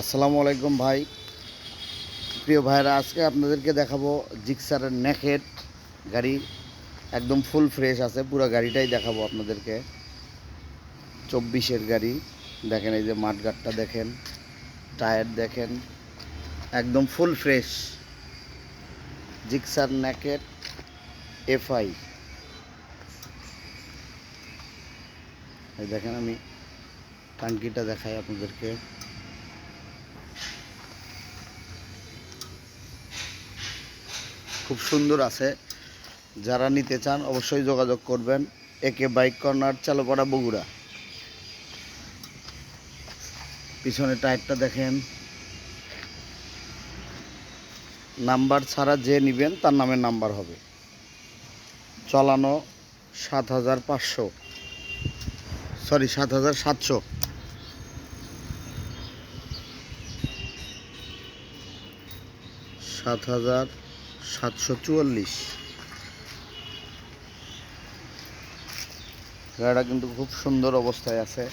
আসসালামু আলাইকুম ভাই। প্রিয় ভাইরা, আজকে আপনাদেরকে দেখাবো জিক্সারের নেকেট গাড়ি। একদম ফুল ফ্রেশ আছে, পুরো গাড়িটাই দেখাবো আপনাদেরকে। চব্বিশের গাড়ি। দেখেন এই যে মাঠঘাটটা দেখেন, টায়ার দেখেন, একদম full fresh Gixxer naked FI. দেখেন আমি টাঙ্কিটা দেখাই আপনাদেরকে। খুব সুন্দর আছে। যারা নিতে চান অবশ্যই যোগাযোগ করবেন। একে বাইক কর্নার চালুপাড়া বগুড়া। পিছনে টায়ারটা দেখেন। নাম্বার ছাড়া যে নেবেন তার নামে নাম্বার হবে। চালানো সাত হাজার পাঁচশো। সরি, সাত হাজার সাতশো। সাত হাজার সাতশো চুয়াল্লিশ। গাড়িটা কিন্তু খুব সুন্দর অবস্থায় আছে।